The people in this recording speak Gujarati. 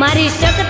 મારી શક્તિ